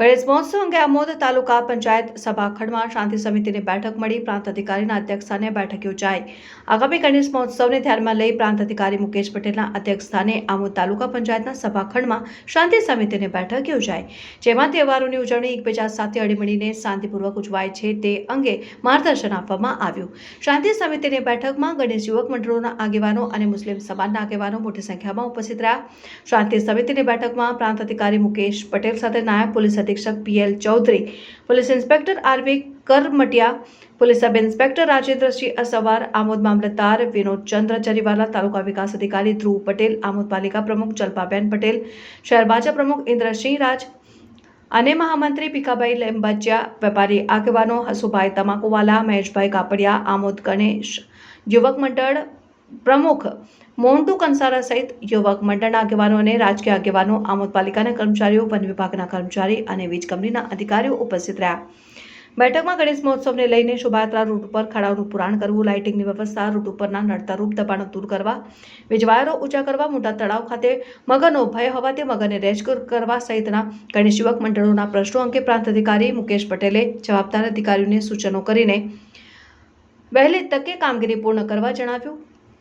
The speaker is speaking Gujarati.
ગણેશ મહોત્સવ અંગે આમોદ તાલુકા પંચાયત સભાખંડમાં શાંતિ સમિતિની બેઠક મળી. પ્રાંત અધિકારીના અધ્યક્ષસ્થાને બેઠક યોજાઈ. આગામી ગણેશ મહોત્સવને ધ્યાનમાં લઈ પ્રાંત અધિકારી મુકેશ પટેલના અધ્યક્ષસ્થાને આમોદ તાલુકા પંચાયતના સભાખંડમાં શાંતિ સમિતિની બેઠક યોજાઈ. જેમાં તહેવારોની ઉજવણી એકબીજા સાથે અડીમળીને શાંતિપૂર્વક ઉજવાય છે તે અંગે માર્ગદર્શન આપવામાં આવ્યું. શાંતિ સમિતિની બેઠકમાં ગણેશ યુવક મંડળોના આગેવાનો અને મુસ્લિમ સમાજના આગેવાનો મોટી સંખ્યામાં ઉપસ્થિત રહ્યા. શાંતિ સમિતિની બેઠકમાં પ્રાંત અધિકારી મુકેશ પટેલ સાથે નાયબ પોલીસ અધિક્ષક PL Chaudhary. Police inspector RV Karamatiya, police sub inspector Rajendrasinh Asvar, Amod મામલતદાર વિનોદ ચંદ્ર ચરીવાલા, તાલુકા વિકાસ અધિકારી ધ્રુવ પટેલ, આમોદ પાલિકા પ્રમુખ જલ્પાબેન પટેલ, શહેર ભાજપ પ્રમુખ ઇન્દ્રસિંહ રાજ, અને મહામંત્રી ભીખાભાઈ લેમ્બાચિયા વેપારી આગેવાનો હસુભાઈ તમાકુવાલા, મહેશભાઈ કાપડિયા, આમોદ ગણેશ, યુવક મંડળ પ્રમુખ મોન્ટુ કંસારા સહિત યુવક મંડળના આગેવાનો અને રાજકીય આગેવાનો આમોદ પાલિકાના કર્મચારીઓ, વન વિભાગના કર્મચારી અને વીજ કંપનીના અધિકારીઓ ઉપસ્થિત રહ્યા. બેઠકમાં ગણેશ મહોત્સવને લઈને શોભાયાત્રા રૂટ ઉપર ખાડાઓનું પુરાણ કરવું, લાઇટિંગની વ્યવસ્થા રૂટ ઉપરના નડતરૂપ દબાણો દૂર કરવા વીજવાયરો ઊંચા કરવા, મોટા તળાવ ખાતે મગરનો ભય હોવાથી મગરને રેસ્ક્યુ કરવા સહિતના ગણેશ યુવક મંડળોના પ્રશ્નો અંગે પ્રાંત અધિકારી મુકેશ પટેલે જવાબદાર અધિકારીઓને સૂચનો કરીને વહેલી તકે કામગીરી પૂર્ણ કરવા જણાવ્યું.